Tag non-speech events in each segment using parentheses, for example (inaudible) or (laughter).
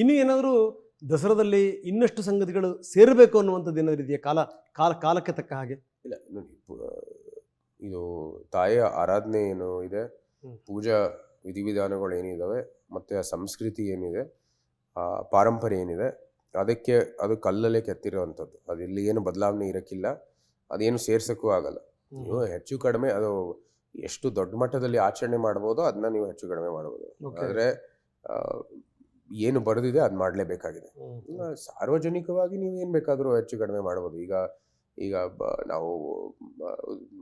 ಇನ್ನು ಏನಾದರೂ ದಸರಾದಲ್ಲಿ ಇನ್ನಷ್ಟು ಸಂಗತಿಗಳು ಸೇರಬೇಕು ಅನ್ನುವಂಥದ್ದು ಏನಾದರೂ ಇದೆಯಾ? ಕಾಲ ಕಾಲ ಕಾಲಕ್ಕೆ ತಕ್ಕ ಹಾಗೆ. ಇಲ್ಲ ನೋಡಿ ಇದು ತಾಯಿಯ ಆರಾಧನೆ ಏನು ಇದೆ. ಪೂಜಾ ವಿಧಿವಿಧಾನಗಳು ಏನಿದ್ದಾವೆ ಮತ್ತು ಆ ಸಂಸ್ಕೃತಿ ಏನಿದೆ ಆ ಪಾರಂಪರೆ ಏನಿದೆ ಅದಕ್ಕೆ ಅದು ಕಲ್ಲಲ್ಲೇ ಕೆತ್ತಿರುವಂಥದ್ದು. ಅದು ಇಲ್ಲಿ ಏನು ಬದಲಾವಣೆ ಇರೋಕ್ಕಿಲ್ಲ ಅದೇನು ಸೇರ್ಸೋಕ್ಕೂ ಆಗಲ್ಲ. ನೀವು ಹೆಚ್ಚು ಕಡಿಮೆ ಅದು ಎಷ್ಟು ದೊಡ್ಡ ಮಟ್ಟದಲ್ಲಿ ಆಚರಣೆ ಮಾಡ್ಬೋದು ಅದನ್ನ ನೀವು ಹೆಚ್ಚು ಕಡಿಮೆ ಮಾಡ್ಬೋದು. ಆದರೆ ಏನು ಬರೆದಿದೆ ಅದು ಮಾಡಲೇಬೇಕಾಗಿದೆ. ಸಾರ್ವಜನಿಕವಾಗಿ ನೀವು ಏನು ಬೇಕಾದರೂ ಹೆಚ್ಚು ಕಡಿಮೆ ಮಾಡ್ಬೋದು. ಈಗ ಈಗ ಬ ನಾವು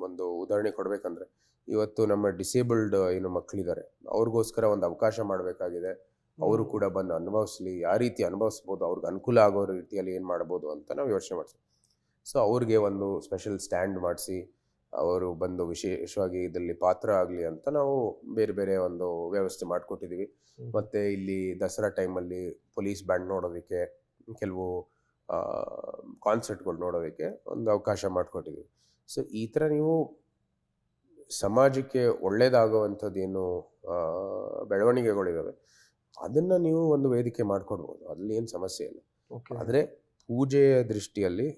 ಒಂದು ಉದಾಹರಣೆ ಕೊಡಬೇಕಂದ್ರೆ ಇವತ್ತು ನಮ್ಮ ಡಿಸೇಬಲ್ಡ್ ಏನು ಮಕ್ಕಳಿದ್ದಾರೆ ಅವ್ರಿಗೋಸ್ಕರ ಒಂದು ಅವಕಾಶ ಮಾಡಬೇಕಾಗಿದೆ. ಅವರು ಕೂಡ ಬಂದು ಅನುಭವಿಸ್ಲಿ ಯಾವ ರೀತಿ ಅನುಭವಿಸ್ಬೋದು ಅವ್ರಿಗೆ ಅನುಕೂಲ ಆಗೋ ರೀತಿಯಲ್ಲಿ ಏನು ಮಾಡ್ಬೋದು ಅಂತ ನಾವು ಯೋಚನೆ ಮಾಡ್ತೀವಿ. ಸೊ ಅವ್ರಿಗೆ ಒಂದು ಸ್ಪೆಷಲ್ ಸ್ಟ್ಯಾಂಡ್ ಮಾಡಿಸಿ ಅವರು ಬಂದು ವಿಶೇಷವಾಗಿ ಇದರಲ್ಲಿ ಪಾತ್ರ ಆಗಲಿ ಅಂತ ನಾವು ಬೇರೆ ಬೇರೆ ಒಂದು ವ್ಯವಸ್ಥೆ ಮಾಡಿಕೊಟ್ಟಿದ್ದೀವಿ. ಮತ್ತು ಇಲ್ಲಿ ದಸರಾ ಟೈಮಲ್ಲಿ ಪೊಲೀಸ್ ಬ್ಯಾಂಡ್ ನೋಡೋದಕ್ಕೆ ಕೆಲವು ಕಾನ್ಸರ್ಟ್ಗಳು ನೋಡೋದಕ್ಕೆ ಒಂದು ಅವಕಾಶ ಮಾಡಿಕೊಟ್ಟಿದ್ದೀವಿ. ಸೊ ಈ ಥರ ನೀವು ಸಮಾಜಕ್ಕೆ ಒಳ್ಳೇದಾಗುವಂಥದ್ದೇನು ಬೆಳವಣಿಗೆಗಳಿದಾವೆ ಅದನ್ನು ನೀವು ಒಂದು ವೇದಿಕೆ ಮಾಡಿಕೊಡ್ಬೋದು. ಅದರಲ್ಲಿ ಏನು ಸಮಸ್ಯೆ ಇಲ್ಲ. ಓಕೆ. ಆದರೆ ಪೂಜೆಯ ದೃಷ್ಟಿಯಲ್ಲಿ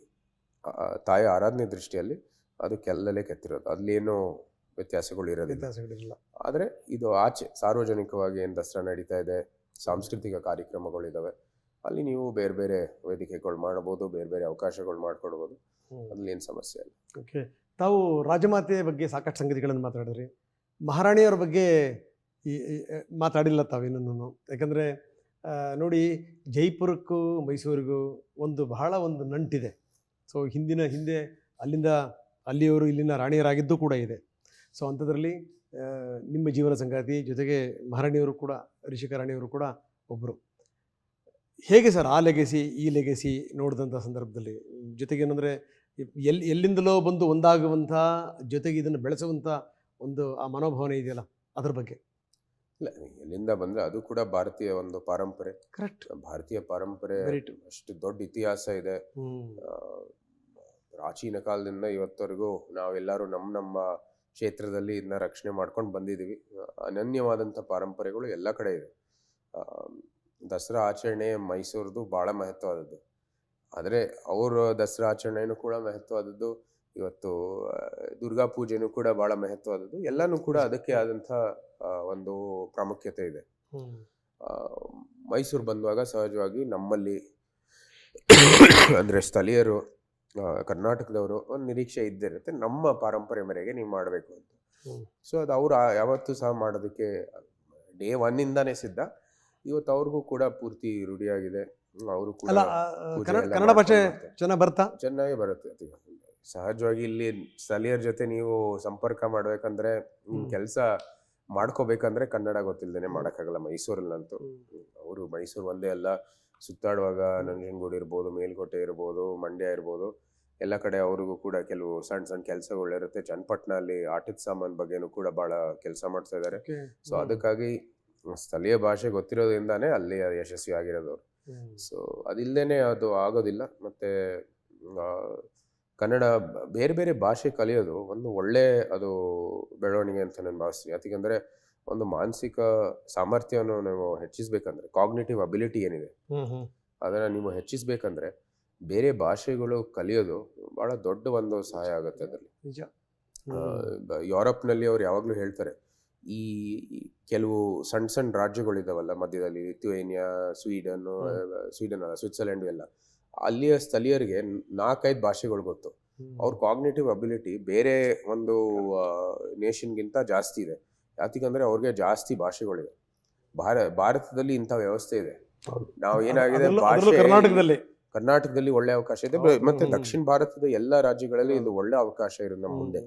ತಾಯಿ ಆರಾಧನೆ ದೃಷ್ಟಿಯಲ್ಲಿ ಅದು ಕೆಲ್ಲಲ್ಲೇ ಕೆತ್ತಿರೋದು. ಅಲ್ಲೇನು ವ್ಯತ್ಯಾಸಗಳು ಇರೋದಿಲ್ಲ ವ್ಯತ್ಯಾಸಗಳಿಲ್ಲ. ಆದರೆ ಇದು ಆಚೆ ಸಾರ್ವಜನಿಕವಾಗಿ ಏನು ದಸರಾ ನಡೀತಾ ಇದೆ ಸಾಂಸ್ಕೃತಿಕ ಕಾರ್ಯಕ್ರಮಗಳಿದ್ದಾವೆ ಅಲ್ಲಿ ನೀವು ಬೇರೆ ಬೇರೆ ವೇದಿಕೆಗಳು ಮಾಡಬಹುದು ಬೇರೆ ಬೇರೆ ಅವಕಾಶಗಳು ಮಾಡ್ಕೊಡ್ಬೋದು. ಅಲ್ಲಿ ಏನು ಸಮಸ್ಯೆ ಇಲ್ಲ. ಓಕೆ. ತಾವು ರಾಜಮಾತೆಯ ಬಗ್ಗೆ ಸಾಕಷ್ಟು ಸಂಗತಿಗಳನ್ನು ಮಾತಾಡಿದ್ರಿ. ಮಹಾರಾಣಿಯವ್ರ ಬಗ್ಗೆ ಈ- ಈ- ಮಾತಾಡಿಲ್ಲ ತಾವೇನೂ ಯಾಕಂದರೆ ನೋಡಿ ಜೈಪುರಕ್ಕೂ ಮೈಸೂರಿಗೂ ಒಂದು ಬಹಳ ಒಂದು ನಂಟಿದೆ. ಸೊ ಹಿಂದಿನ ಹಿಂದೆ ಅಲ್ಲಿಂದ ಅಲ್ಲಿಯವರು ಇಲ್ಲಿನ ರಾಣಿಯರಾಗಿದ್ದು ಕೂಡ ಇದೆ. ಸೊ ಅಂಥದ್ರಲ್ಲಿ ನಿಮ್ಮ ಜೀವನ ಸಂಗಾತಿ ಜೊತೆಗೆ ಮಹಾರಾಣಿಯವರು ಕೂಡ ರಿಷಿಕ ರಾಣಿಯವರು ಕೂಡ ಒಬ್ಬರು ಹೇಗೆ ಸರ್ ಆ ಲೆಗೆಸಿ ಈ ಲೆಗೆಸಿ ನೋಡಿದಂಥ ಸಂದರ್ಭದಲ್ಲಿ? ಜೊತೆಗೆ ಏನಂದರೆ ಎಲ್ಲಿ ಎಲ್ಲಿಂದಲೋ ಬಂದು ಒಂದಾಗುವಂಥ ಜೊತೆಗೆ ಇದನ್ನು ಬೆಳೆಸುವಂಥ ಒಂದು ಆ ಮನೋಭಾವನೆ ಇದೆಯಲ್ಲ ಅದ್ರ ಬಗ್ಗೆ. ಇಲ್ಲ ಎಲ್ಲಿಂದ ಬಂದರೆ ಅದು ಕೂಡ ಭಾರತೀಯ ಒಂದು ಪಾರಂಪರೆ. ಕರೆಕ್ಟ್ ಭಾರತೀಯ ಪಾರಂಪರೆ ಅಷ್ಟು ದೊಡ್ಡ ಇತಿಹಾಸ ಇದೆ. ಪ್ರಾಚೀನ ಕಾಲದಿಂದ ಇವತ್ತವರೆಗೂ ನಾವೆಲ್ಲರೂ ನಮ್ಮ ನಮ್ಮ ಕ್ಷೇತ್ರದಲ್ಲಿ ಇದನ್ನ ರಕ್ಷಣೆ ಮಾಡ್ಕೊಂಡು ಬಂದಿದ್ದೀವಿ ಅನನ್ಯವಾದಂಥ ಪರಂಪರೆಗಳು ಎಲ್ಲ ಕಡೆ ಇದೆ ದಸರಾ ಆಚರಣೆ ಮೈಸೂರದು ಭಾಳ ಮಹತ್ವವಾದದ್ದು. ಆದರೆ ಅವರ ದಸರಾ ಆಚರಣೆಯೂ ಕೂಡ ಮಹತ್ವವಾದದ್ದು ಇವತ್ತು ದುರ್ಗಾ ಪೂಜೆನೂ ಕೂಡ ಭಾಳ ಮಹತ್ವವಾದದ್ದು. ಎಲ್ಲನೂ ಕೂಡ ಅದಕ್ಕೆ ಆದಂಥ ಒಂದು ಪ್ರಾಮುಖ್ಯತೆ ಇದೆ. ಮೈಸೂರು ಬಂದಾಗ ಸಹಜವಾಗಿ ನಮ್ಮಲ್ಲಿ (coughs) ಅಂದರೆ ಸ್ಥಳೀಯರು ಕರ್ನಾಟಕದವರು ಒಂದು ನಿರೀಕ್ಷೆ ಇದ್ದಿರುತ್ತೆ ನಮ್ಮ ಪಾರಂಪರೆ ಮೇರೆಗೆ ನೀವು ಮಾಡಬೇಕು ಅಂತ. ಸೊ ಅದು ಅವ್ರು ಯಾವತ್ತು ಸಹ ಮಾಡೋದಕ್ಕೆ ಡೇ ಒನ್ನಿಂದಾನೇ ಸಿದ್ಧ. ಇವತ್ತು ಅವ್ರಿಗೂ ಕೂಡ ಪೂರ್ತಿ ರೂಢಿಯಾಗಿದೆ. ಅವರು ಕೂಡ ಕನ್ನಡ ಭಾಷೆ ಚೆನ್ನಾಗಿ ಬರ್ತಾ? ಚೆನ್ನಾಗಿ ಬರುತ್ತೆ. ಸಹಜವಾಗಿ ಇಲ್ಲಿ ಸ್ಥಳೀಯರ ಜೊತೆ ನೀವು ಸಂಪರ್ಕ ಮಾಡ್ಬೇಕಂದ್ರೆ ನಿಮ್ ಕೆಲಸ ಮಾಡ್ಕೋಬೇಕಂದ್ರೆ ಕನ್ನಡ ಗೊತ್ತಿಲ್ಲದೇನೆ ಮಾಡೋಕ್ಕಾಗಲ್ಲ ಮೈಸೂರಲ್ಲಂತೂ. ಅವರು ಮೈಸೂರು ಒಂದೇ ಅಲ್ಲ ಸುತ್ತಾಡುವಾಗ ನಂಜನಗೂಡು ಇರ್ಬೋದು ಮೇಲ್ಕೋಟೆ ಇರ್ಬೋದು ಮಂಡ್ಯ ಇರ್ಬೋದು ಎಲ್ಲ ಕಡೆ ಅವ್ರಿಗೂ ಕೂಡ ಕೆಲವು ಸಣ್ಣ ಸಣ್ಣ ಕೆಲಸಗಳಿರುತ್ತೆ ಚನ್ನಪಟ್ಟಣ ಅಲ್ಲಿ ಆಟದ ಸಾಮಾನು ಬಗ್ಗೆನೂ ಕೂಡ ಭಾಳ ಕೆಲಸ ಮಾಡ್ತಾ ಇದ್ದಾರೆ ಸೊ ಅದಕ್ಕಾಗಿ ಸ್ಥಳೀಯ ಭಾಷೆ ಗೊತ್ತಿರೋದ್ರಿಂದಾನೇ ಅಲ್ಲಿ ಯಶಸ್ವಿ ಆಗಿರೋದು ಅವರು. ಸೊ ಅದಿಲ್ಲದೇ ಅದು ಆಗೋದಿಲ್ಲ. ಮತ್ತೆ ಕನ್ನಡ ಬೇರೆ ಬೇರೆ ಭಾಷೆ ಕಲಿಯೋದು ಒಂದು ಒಳ್ಳೆ ಅದು ಬೆಳವಣಿಗೆ ಅಂತ ನಾನು ಭಾವಿಸ್ತೀನಿ. ಯಾಕೆಂದರೆ ಒಂದು ಮಾನಸಿಕ ಸಾಮರ್ಥ್ಯವನ್ನು ನಾವು ಹೆಚ್ಚಿಸಬೇಕಂದ್ರೆ ಕಾಗ್ನೇಟಿವ್ ಅಬಿಲಿಟಿ ಏನಿದೆ ಅದನ್ನು ನೀವು ಹೆಚ್ಚಿಸಬೇಕಂದ್ರೆ ಬೇರೆ ಭಾಷೆಗಳು ಕಲಿಯೋದು ಭಾಳ ದೊಡ್ಡ ಒಂದು ಸಹಾಯ ಆಗುತ್ತೆ ಅದರಲ್ಲಿ. ಯುರೋಪ್ನಲ್ಲಿ ಅವ್ರು ಯಾವಾಗಲೂ ಹೇಳ್ತಾರೆ ಈ ಈ ಕೆಲವು ಸಣ್ಣ ಸಣ್ಣ ರಾಜ್ಯಗಳಿದಾವಲ್ಲ ಮಧ್ಯದಲ್ಲಿ ಲಿಥುವೇನಿಯಾ ಸ್ವೀಡನ್ ಸ್ವೀಡನ್ ಅಲ್ಲ ಸ್ವಿಟ್ಜರ್ಲೆಂಡ್ ಎಲ್ಲ ಅಲ್ಲಿಯ ಸ್ಥಳೀಯರಿಗೆ ನಾಲ್ಕೈದು ಭಾಷೆಗಳು ಗೊತ್ತು. ಅವ್ರ ಕಾಗ್ನೇಟಿವ್ ಅಬಿಲಿಟಿ ಬೇರೆ ಒಂದು ನೇಷನ್ಗಿಂತ ಜಾಸ್ತಿ ಇದೆ. ಯಾತಿಗಂದ್ರೆ ಅವ್ರಿಗೆ ಜಾಸ್ತಿ ಭಾಷೆಗಳಿವೆ. ಭಾರ ಭಾರತದಲ್ಲಿ ಇಂಥ ವ್ಯವಸ್ಥೆ ಇದೆ. ನಾವು ಏನಾಗಿದೆ ಭಾಷೆ ಕರ್ನಾಟಕದಲ್ಲಿ. ಕರ್ನಾಟಕದಲ್ಲಿ ಒಳ್ಳೆ ಅವಕಾಶ ಇದೆ. ಮತ್ತೆ ದಕ್ಷಿಣ ಭಾರತದ ಎಲ್ಲ ರಾಜ್ಯಗಳಲ್ಲಿ ಇದು ಒಳ್ಳೆ ಅವಕಾಶ ಇರೋದು ನಮ್ಮ ಮುಂದೆ.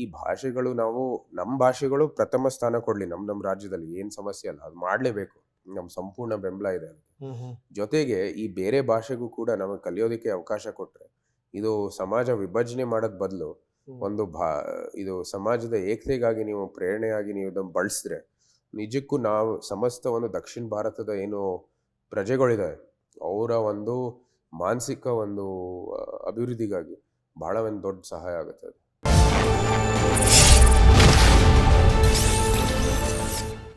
ಈ ಭಾಷೆಗಳು ನಾವು ನಮ್ಮ ಭಾಷೆಗಳು ಪ್ರಥಮ ಸ್ಥಾನ ಕೊಡ್ಲಿ. ನಮ್ಮ ನಮ್ಮ ರಾಜ್ಯದಲ್ಲಿ ಏನ್ ಸಮಸ್ಯೆ ಅಲ್ಲ ಅದು ಮಾಡಲೇಬೇಕು. ನಮ್ಮ ಸಂಪೂರ್ಣ ಬೆಂಬಲ ಇದೆ ಅದಕ್ಕೆ. ಜೊತೆಗೆ ಈ ಬೇರೆ ಭಾಷೆಗೂ ಕೂಡ ನಮಗೆ ಕಲಿಯೋದಕ್ಕೆ ಅವಕಾಶ ಕೊಟ್ರೆ ಇದು ಸಮಾಜ ವಿಭಜನೆ ಮಾಡೋದ್ ಬದಲು ಒಂದು ಭಾ, ಇದು ಸಮಾಜದ ಏಕತೆಗಾಗಿ ನೀವು ಪ್ರೇರಣೆಯಾಗಿ ನೀವು ಇದನ್ನು ಬಳಸಿದ್ರೆ ನಿಜಕ್ಕೂ ನಾವು ಸಮಸ್ತ ಒಂದು ದಕ್ಷಿಣ ಭಾರತದ ಏನು ಪ್ರಜೆಗಳಿದ್ದಾರೆ ಅವರ ಒಂದು ಮಾನಸಿಕ ಒಂದು ಅಭಿವೃದ್ಧಿಗಾಗಿ ಬಹಳ ಒಂದು ದೊಡ್ಡ ಸಹಾಯ ಆಗುತ್ತೆ